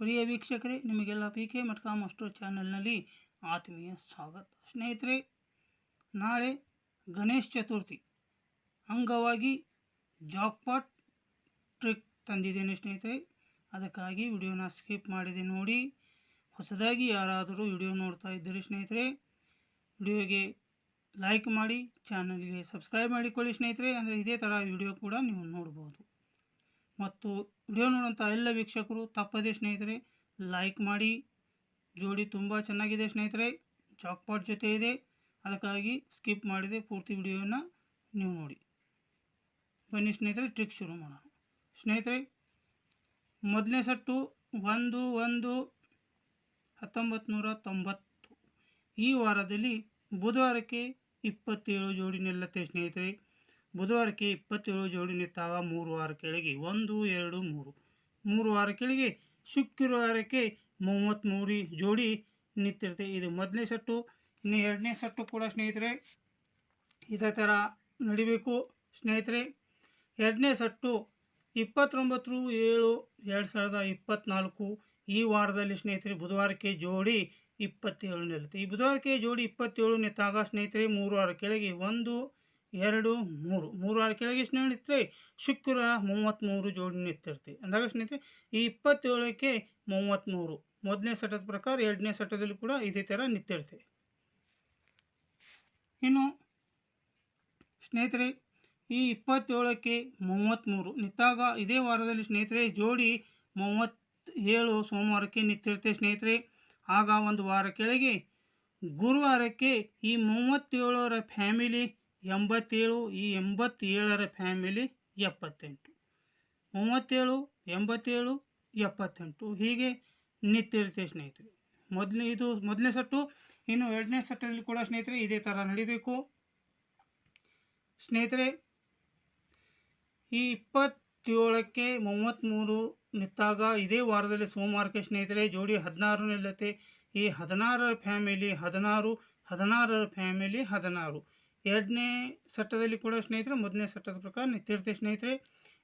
ಪ್ರಿಯ ವೀಕ್ಷಕರೇ, ನಿಮಗೆಲ್ಲ P K ಮಟ್ಕ master ಚಾನಲ್ನಲ್ಲಿ ಆತ್ಮೀಯ ಸ್ವಾಗತ. ಸ್ನೇಹಿತರೆ, ನಾಳೆ ಗಣೇಶ ಚತುರ್ಥಿ. ಅಂಗವಾಗಿ ಜಾಕ್ಪಾಟ್ ಟ್ರಿಕ್ ತಂದಿದ್ದೇನೆ ಸ್ನೇಹಿತರೆ. ಅದಕ್ಕಾಗಿ ವಿಡಿಯೋನ ಸ್ಕಿಪ್ ಮಾಡಿದೆ ನೋಡಿ, ಹೊಸದಾಗಿ ಯಾರಾದರೂ ವಿಡಿಯೋ ನೋಡ್ತಾ ಇದ್ದರೆ ಸ್ನೇಹಿತರೆ, ವಿಡಿಯೋಗೆ ಲೈಕ್ ಮಾಡಿ, ಚಾನಲ್ಗೆ ಸಬ್ಸ್ಕ್ರೈಬ್ ಮಾಡಿಕೊಳ್ಳಿ ಸ್ನೇಹಿತರೆ. ಅಂದರೆ ಇದೇ ಥರ ವಿಡಿಯೋ ಕೂಡ ನೀವು ನೋಡ್ಬೋದು. ಮತ್ತು ವಿಡಿಯೋ ನೋಡುವಂಥ ಎಲ್ಲ ವೀಕ್ಷಕರು ತಪ್ಪದೇ ಸ್ನೇಹಿತರೆ ಲೈಕ್ ಮಾಡಿ. ಜೋಡಿ ತುಂಬ ಚೆನ್ನಾಗಿದೆ ಸ್ನೇಹಿತರೆ ಚಾಕ್ಪಾಟ್ ಜೊತೆ ಇದೆ. ಅದಕ್ಕಾಗಿ ಸ್ಕಿಪ್ ಮಾಡಿದೆ, ಪೂರ್ತಿ ವಿಡಿಯೋನ ನೀವು ನೋಡಿ. ಬನ್ನಿ ಸ್ನೇಹಿತರೆ ಟ್ರಿಕ್ ಶುರು ಮಾಡೋಣ. ಸ್ನೇಹಿತರೆ, ಮೊದಲನೇ ಸಟ್ಟು ಒಂದು ಒಂದು ಹತ್ತೊಂಬತ್ತು ತೊಂಬತ್ತು. ಈ ವಾರದಲ್ಲಿ ಬುಧವಾರಕ್ಕೆ ಇಪ್ಪತ್ತೇಳು ಜೋಡಿ ನಿಲ್ಲತ್ತೆ ಸ್ನೇಹಿತರೆ. ಬುಧವಾರಕ್ಕೆ ಇಪ್ಪತ್ತೇಳು ಜೋಡಿ ನಿತ್ತಾಗ ಮೂರು ವಾರ ಕೆಳಗೆ ಒಂದು, ಎರಡು, ಮೂರು. ಮೂರು ವಾರ ಕೆಳಗೆ ಶುಕ್ರವಾರಕ್ಕೆ ಮೂವತ್ತ್ಮೂರು ಜೋಡಿ ನಿಂತಿರುತ್ತೆ. ಇದು ಮೊದಲನೇ ಸಟ್ಟು ಇನ್ನು ಎರಡನೇ ಸಟ್ಟು ಕೂಡ ಸ್ನೇಹಿತರೆ, ಇದೇ ಥರ ನಡಿಬೇಕು ಸ್ನೇಹಿತರೆ. ಎರಡನೇ ಸಟ್ಟು ಇಪ್ಪತ್ತೊಂಬತ್ತು ಏಳು ಎರಡು ಸಾವಿರದ ಇಪ್ಪತ್ತ್ನಾಲ್ಕು ಈ ವಾರದಲ್ಲಿ ಸ್ನೇಹಿತರೆ, ಬುಧವಾರಕ್ಕೆ ಜೋಡಿ ಇಪ್ಪತ್ತೇಳು ನಿಲ್ಲುತ್ತೆ. ಈ ಬುಧವಾರಕ್ಕೆ ಜೋಡಿ ಇಪ್ಪತ್ತೇಳು ನಿಂತಾಗ ಸ್ನೇಹಿತರೆ, ಮೂರು ವಾರ ಕೆಳಗೆ ಒಂದು ಎರಡು, ಮೂರು. ಮೂರು ವಾರ ಕೆಳಗೆ ಸ್ನೇಹಿತರೆ ಶುಕ್ರ ಮೂವತ್ತ್ಮೂರು ಜೋಡಿ ನಿಂತಿರ್ತೀವಿ ಅಂದಾಗ ಸ್ನೇಹಿತರೆ ಈ ಇಪ್ಪತ್ತೇಳಕ್ಕೆ ಮೂವತ್ತ್ಮೂರು. ಮೊದಲನೇ ಸಟದ ಪ್ರಕಾರ ಎರಡನೇ ಸಟದಲ್ಲಿ ಕೂಡ ಇದೇ ಥರ ನಿಂತಿರ್ತೀವಿ ಇನ್ನು ಸ್ನೇಹಿತರೆ, ಈ ಇಪ್ಪತ್ತೇಳಕ್ಕೆ ಮೂವತ್ತ್ಮೂರು. ನಿಂತಾಗ ಇದೇ ವಾರದಲ್ಲಿ ಸ್ನೇಹಿತರೆ, ಜೋಡಿ ಮೂವತ್ತೇಳು ಸೋಮವಾರಕ್ಕೆ ನಿಂತಿರುತ್ತೆ ಸ್ನೇಹಿತರೆ. ಆಗ ಒಂದು ವಾರ ಕೆಳಗೆ ಗುರುವಾರಕ್ಕೆ ಈ ಮೂವತ್ತೇಳರ ಫ್ಯಾಮಿಲಿ ಎಂಬತ್ತೇಳು ಈ ಎಂಬತ್ತೇಳರ ಫ್ಯಾಮಿಲಿ ಎಪ್ಪತ್ತೆಂಟು. ಮೂವತ್ತೇಳು, ಎಂಬತ್ತೇಳು, ಎಪ್ಪತ್ತೆಂಟು. ಹೀಗೆ ನಿಂತಿರುತ್ತೆ ಸ್ನೇಹಿತರೆ. ಮೊದಲು ಇದು ಮೊದಲನೇ ಸಟ್ಟು, ಇನ್ನು ಎರಡನೇ ಸಟ್ಟಲ್ಲಿ ಕೂಡ ಸ್ನೇಹಿತರೆ ಇದೇ ಥರ ನಡಿಬೇಕು. ಸ್ನೇಹಿತರೆ ಈ ಇಪ್ಪತ್ತೇಳಕ್ಕೆ ಮೂವತ್ತ್ಮೂರು ನಿಂತಾಗ ಇದೇ ವಾರದಲ್ಲಿ ಸೋಮವಾರಕ್ಕೆ ಸ್ನೇಹಿತರೆ ಜೋಡಿ ಹದಿನಾರು ನಿಲ್ಲತ್ತೆ. ಈ ಹದಿನಾರರ ಫ್ಯಾಮಿಲಿ ಹದಿನಾರು, ಹದಿನಾರರ ಫ್ಯಾಮಿಲಿ ಹದಿನಾರು. ಎರಡನೇ ಸಟ್ಟದಲ್ಲಿ ಕೂಡ ಸ್ನೇಹಿತರೆ, ಮೊದಲನೇ ಸಟ್ಟದ ಪ್ರಕಾರ ನಿಂತಿರುತ್ತೆ ಸ್ನೇಹಿತರೆ,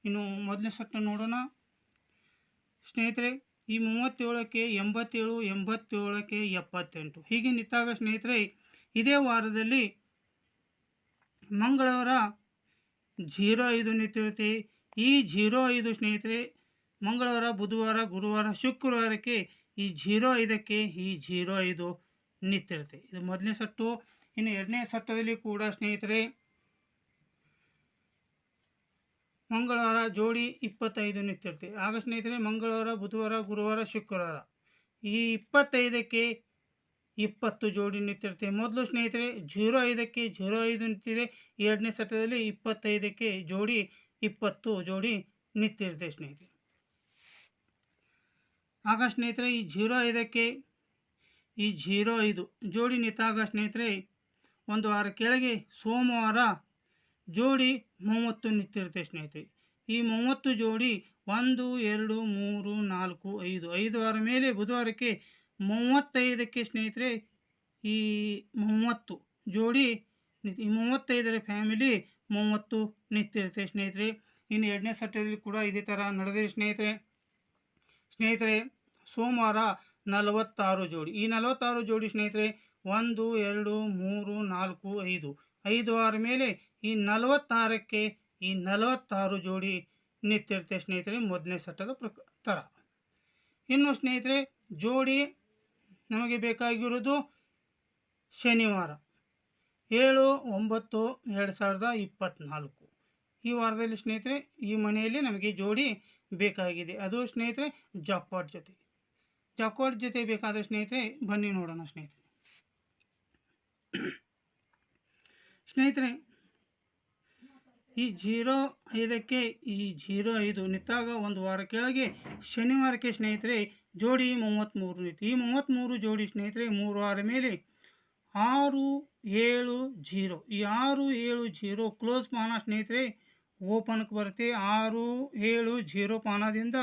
ಇನ್ನು ಮೊದಲನೇ ಸಟ್ಟ ನೋಡೋಣ. ಸ್ನೇಹಿತರೆ, ಈ ಮೂವತ್ತೇಳಕ್ಕೆ ಎಂಬತ್ತೇಳು, ಎಂಬತ್ತೇಳಕ್ಕೆ ಎಪ್ಪತ್ತೆಂಟು. ಹೀಗೆ ನಿಂತಾಗ ಸ್ನೇಹಿತರೆ, ಇದೇ ವಾರದಲ್ಲಿ ಮಂಗಳವಾರ ಜೀರೋ ಐದು ನಿಂತಿರುತ್ತೆ ಈ ಜೀರೋ ಐದು ಸ್ನೇಹಿತರೆ, ಮಂಗಳವಾರ, ಬುಧವಾರ, ಗುರುವಾರ, ಶುಕ್ರವಾರಕ್ಕೆ ಈ ಜೀರೋ ಐದಕ್ಕೆ ಈ ಜೀರೋ ಐದು ನಿಂತಿರುತ್ತೆ ಇದು ಮೊದಲನೇ ಸಟ್ಟು. ಇನ್ನು ಎರಡನೇ ಸತ್ರದಲ್ಲಿ ಕೂಡ ಸ್ನೇಹಿತರೆ, ಮಂಗಳವಾರ ಜೋಡಿ ಇಪ್ಪತ್ತೈದು ನಿತ್ತಿರುತ್ತೆ ಆಗ ಸ್ನೇಹಿತರೆ, ಮಂಗಳವಾರ, ಬುಧವಾರ, ಗುರುವಾರ, ಶುಕ್ರವಾರ. ಈ ಇಪ್ಪತ್ತೈದಕ್ಕೆ ಇಪ್ಪತ್ತು ಜೋಡಿ ನಿತ್ತಿರುತ್ತೆ ಮೊದಲು ಸ್ನೇಹಿತರೆ, ಜೀರೋ ಐದಕ್ಕೆ ಜೀರೋ ಐದು ನಿಂತಿದೆ. ಎರಡನೇ ಸಟ್ಟದಲ್ಲಿ ಇಪ್ಪತ್ತೈದಕ್ಕೆ ಜೋಡಿ, ಇಪ್ಪತ್ತು ಜೋಡಿ ನಿಂತಿರುತ್ತೆ ಸ್ನೇಹಿತರೆ. ಆಗ ಸ್ನೇಹಿತರೆ, ಈ ಜೀರೋ ಐದಕ್ಕೆ ಈ ಜೀರೋ ಐದು ಜೋಡಿ ನಿಂತಾಗ ಸ್ನೇಹಿತರೆ ಒಂದು ವಾರ ಕೆಳಗೆ ಸೋಮವಾರ ಜೋಡಿ ಮೂವತ್ತು ನಿಂತಿರುತ್ತೆ ಸ್ನೇಹಿತರೆ. ಈ ಮೂವತ್ತು ಜೋಡಿ ಒಂದು, ಎರಡು, ಮೂರು, ನಾಲ್ಕು, ಐದು ಐದು ವಾರ ಮೇಲೆ ಬುಧವಾರಕ್ಕೆ ಮೂವತ್ತೈದಕ್ಕೆ ಸ್ನೇಹಿತರೆ, ಈ ಮೂವತ್ತು ಜೋಡಿ ಈ ಮೂವತ್ತೈದರ ಫ್ಯಾಮಿಲಿ ಮೂವತ್ತು ನಿಂತಿರುತ್ತೆ ಸ್ನೇಹಿತರೆ. ಇನ್ನು ಎರಡನೇ ಸಟ್ಟದಲ್ಲಿ ಕೂಡ ಇದೇ ಥರ ನಡೆದಿದೆ ಸ್ನೇಹಿತರೆ. ಸ್ನೇಹಿತರೆ, ಸೋಮವಾರ ನಲವತ್ತಾರು ಜೋಡಿ. ಈ ನಲವತ್ತಾರು ಜೋಡಿ ಸ್ನೇಹಿತರೆ, ಒಂದು, ಎರಡು, ಮೂರು, ನಾಲ್ಕು, ಐದು. ಐದು ವಾರ ಮೇಲೆ ಈ ನಲವತ್ತಾರಕ್ಕೆ ಈ ನಲವತ್ತಾರು ಜೋಡಿ ನಿಂತಿರುತ್ತೆ ಸ್ನೇಹಿತರೆ, ಮೊದಲನೇ ಸಟ್ಟದ ಪ್ರಕಾರ. ಇನ್ನು ಸ್ನೇಹಿತರೆ, ಜೋಡಿ ನಮಗೆ ಬೇಕಾಗಿರೋದು ಶನಿವಾರ. ಏಳು, ಒಂಬತ್ತು, ಎರಡು ಸಾವಿರದ ಇಪ್ಪತ್ತ್ನಾಲ್ಕು ಈ ವಾರದಲ್ಲಿ ಸ್ನೇಹಿತರೆ, ಈ ಮನೆಯಲ್ಲಿ ನಮಗೆ ಜೋಡಿ ಬೇಕಾಗಿದೆ. ಅದು ಸ್ನೇಹಿತರೆ, ಜಾಕ್ಪಾಟ್ ಜೊತೆ. ಜಾಕ್ಪಾಟ್ ಜೊತೆ ಬೇಕಾದ ಸ್ನೇಹಿತರೆ, ಬನ್ನಿ ನೋಡೋಣ ಸ್ನೇಹಿತರೆ. ಸ್ನೇಹಿತರೆ, ಈ ಜೀರೋ ಐದಕ್ಕೆ, ಈ ಜೀರೋ ಐದು ನಿಂತಾಗ ಒಂದು ವಾರ ಕೆಳಗೆ ಶನಿವಾರಕ್ಕೆ ಸ್ನೇಹಿತರೆ, ಜೋಡಿ ಮೂವತ್ತ್ಮೂರು ನಿಂತು, ಈ ಮೂವತ್ತ್ಮೂರು ಜೋಡಿ ಸ್ನೇಹಿತರೆ, ಮೂರು ವಾರ ಮೇಲೆ ಆರು ಏಳು ಜೀರೋ, ಈ ಆರು ಏಳು ಜೀರೋ ಕ್ಲೋಸ್ ಪಾನ ಸ್ನೇಹಿತರೆ, ಓಪನ್ಗೆ ಬರುತ್ತೆ. ಆರು ಏಳು ಜೀರೋ ಪಾನದಿಂದ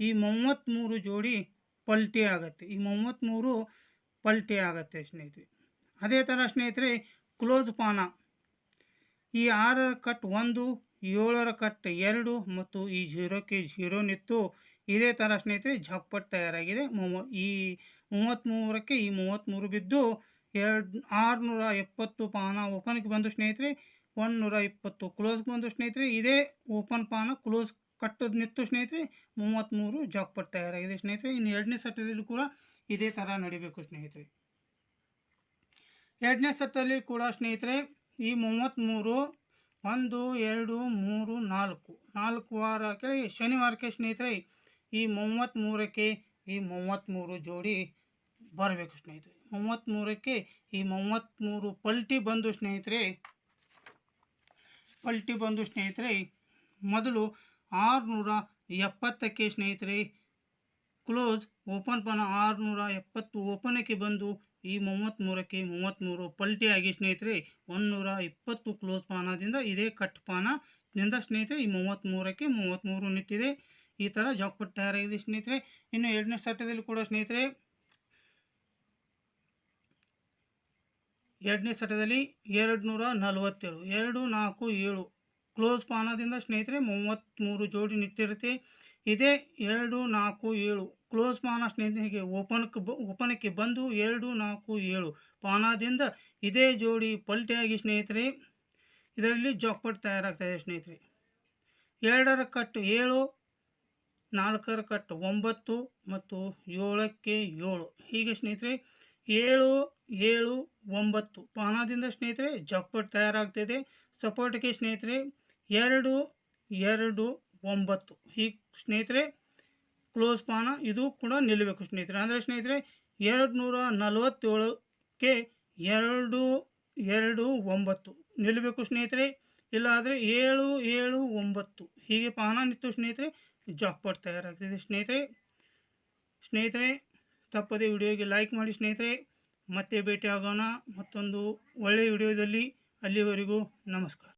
ಈ ಮೂವತ್ತ್ಮೂರು ಜೋಡಿ ಪಲ್ಟಿ ಆಗುತ್ತೆ. ಈ ಮೂವತ್ತ್ಮೂರು ಪಲ್ಟಿ ಆಗುತ್ತೆ ಸ್ನೇಹಿತರೆ. ಅದೇ ಥರ ಸ್ನೇಹಿತರೆ, ಕ್ಲೋಸ್ ಪಾನ. ಈ ಆರರ ಕಟ್ ಒಂದು, ಏಳರ ಕಟ್ ಎರಡು ಮತ್ತು ಈ ಜೀರೋಕ್ಕೆ ಜೀರೋ ನಿತ್ತು ಇದೇ ಥರ ಸ್ನೇಹಿತರೆ ಝಪ್ಪಟ್ ತಯಾರಾಗಿದೆ. ಮೂವ, ಈ ಮೂವತ್ತ್ಮೂರಕ್ಕೆ ಈ ಮೂವತ್ತ್ಮೂರು ಬಿದ್ದು ಎರಡು, ಆರುನೂರ ಎಪ್ಪತ್ತು ಪಾನ ಓಪನ್ಗೆ ಬಂದು ಸ್ನೇಹಿತರೆ ಒಂದುನೂರ ಇಪ್ಪತ್ತು ಕ್ಲೋಸ್ಗೆ ಬಂದು ಸ್ನೇಹಿತರೆ, ಇದೇ ಓಪನ್ ಪಾನ ಕ್ಲೋಸ್ ಕಟ್ಟೋದು ನಿತ್ತು ಸ್ನೇಹಿತರೆ ಮೂವತ್ತ್ಮೂರು ಜಾಕ್ಪಾಟ್ ತಯಾರಾಗಿದೆ ಸ್ನೇಹಿತರೆ. ಇನ್ನು ಎರಡನೇ ಸತ್ತದಲ್ಲಿ ಕೂಡ ಇದೇ ಥರ ನಡಿಬೇಕು ಸ್ನೇಹಿತರೆ. ಎರಡನೇ ಸಟ್ಟಲ್ಲಿ ಕೂಡ ಸ್ನೇಹಿತರೆ, ಈ ಮೂವತ್ತ್ಮೂರು ಒಂದು, ಎರಡು, ಮೂರು, ನಾಲ್ಕು. ನಾಲ್ಕು ವಾರ ಕೆಳಗೆ ಶನಿವಾರಕ್ಕೆ ಸ್ನೇಹಿತರೆ, ಈ ಮೂವತ್ತ್ಮೂರಕ್ಕೆ ಈ ಮೂವತ್ತ್ಮೂರು ಜೋಡಿ ಬರಬೇಕು ಸ್ನೇಹಿತರೆ. ಮೂವತ್ತ್ಮೂರಕ್ಕೆ ಈ ಮೂವತ್ತ್ಮೂರು ಪಲ್ಟಿ ಬಂದು ಸ್ನೇಹಿತರೆ, ಪಲ್ಟಿ ಬಂದು ಸ್ನೇಹಿತರೆ, ಮೊದಲು ಆರುನೂರ ಎಪ್ಪತ್ತಕ್ಕೆ ಸ್ನೇಹಿತರೆ, ಕ್ಲೋಸ್ ಓಪನ್ ಪನ ಆರುನೂರ ಎಪ್ಪತ್ತು ಓಪನಕ್ಕೆ ಬಂದು ಈ ಮೂವತ್ತ್ಮೂರಕ್ಕೆ ಮೂವತ್ತ್ಮೂರು ಪಲ್ಟಿ ಆಗಿ ಸ್ನೇಹಿತರೆ ಒಂದುನೂರ ಇಪ್ಪತ್ತು ಕ್ಲೋಸ್ ಪಾನದಿಂದ ಇದೇ ಕಟ್ ಪಾನದಿಂದ ಸ್ನೇಹಿತರೆ, ಈ ಮೂವತ್ತ್ಮೂರಕ್ಕೆ ಮೂವತ್ತ್ಮೂರು ನಿಂತಿದೆ. ಈ ಥರ ಜಾಕ್ಪಟ್ ತಯಾರಾಗಿದೆ ಸ್ನೇಹಿತರೆ. ಇನ್ನು ಎರಡನೇ ಸಟ್ಟದಲ್ಲಿ ಕೂಡ ಸ್ನೇಹಿತರೆ, ಎರಡನೇ ಸಟದಲ್ಲಿ ಎರಡು ನೂರ ನಲವತ್ತೇಳು ಎರಡು ನಾಲ್ಕು ಏಳು ಕ್ಲೋಸ್ ಪಾನದಿಂದ ಸ್ನೇಹಿತರೆ ಮೂವತ್ತ್ಮೂರು ಜೋಡಿ ನಿಂತಿರುತ್ತೆ ಇದೇ. ಎರಡು, ನಾಲ್ಕು, ಏಳು. ಕ್ಲೋಸ್ ಪಾನ ಸ್ನೇಹಿತರಿಗೆ ಓಪನ್ಕ್ಕೆ ಓಪನಕ್ಕೆ ಬಂದು ಎರಡು, ನಾಲ್ಕು, ಏಳು ಪಾನದಿಂದ ಇದೇ ಜೋಡಿ ಪಲ್ಟಿಯಾಗಿ ಸ್ನೇಹಿತರೆ, ಇದರಲ್ಲಿ ಜಾಕ್ಪಟ್ ತಯಾರಾಗ್ತಾಯಿದೆ ಸ್ನೇಹಿತರೆ. ಎರಡರ ಕಟ್ಟು ಏಳು, ನಾಲ್ಕರ ಕಟ್ಟು ಒಂಬತ್ತು ಮತ್ತು ಏಳಕ್ಕೆ ಏಳು. ಹೀಗೆ ಸ್ನೇಹಿತರೆ, ಏಳು ಏಳು, ಒಂಬತ್ತು ಪಾನದಿಂದ ಸ್ನೇಹಿತರೆ ಜಾಕ್ಪಟ್ ತಯಾರಾಗ್ತಿದೆ ಸಪೋರ್ಟ್ಗೆ ಸ್ನೇಹಿತರೆ ಎರಡು ಎರಡು, ಒಂಬತ್ತು. ಹೀಗೆ ಸ್ನೇಹಿತರೆ ಕ್ಲೋಸ್ ಪಾನ ಇದು ಕೂಡ ನಿಲ್ಲಬೇಕು ಸ್ನೇಹಿತರೆ. ಅಂದರೆ ಸ್ನೇಹಿತರೆ ಎರಡು ನೂರ ನಲವತ್ತೇಳಕ್ಕೆ ಎರಡು ಎರಡು, ಒಂಬತ್ತು. ನಿಲ್ಲಬೇಕು ಸ್ನೇಹಿತರೆ. ಇಲ್ಲಾದರೆ ಏಳು ಏಳು, ಒಂಬತ್ತು. ಹೀಗೆ ಪಾನ ನಿಂತು ಸ್ನೇಹಿತರೆ ಜಾಕ್ಪಾಟ್ ತಯಾರಾಗ್ತಿದೆ ಸ್ನೇಹಿತರೆ. ಸ್ನೇಹಿತರೆ, ತಪ್ಪದೆ ವಿಡಿಯೋಗೆ ಲೈಕ್ ಮಾಡಿ ಸ್ನೇಹಿತರೆ. ಮತ್ತೆ ಭೇಟಿ ಮತ್ತೊಂದು ಒಳ್ಳೆಯ ವಿಡಿಯೋದಲ್ಲಿ. ಅಲ್ಲಿವರೆಗೂ ನಮಸ್ಕಾರ.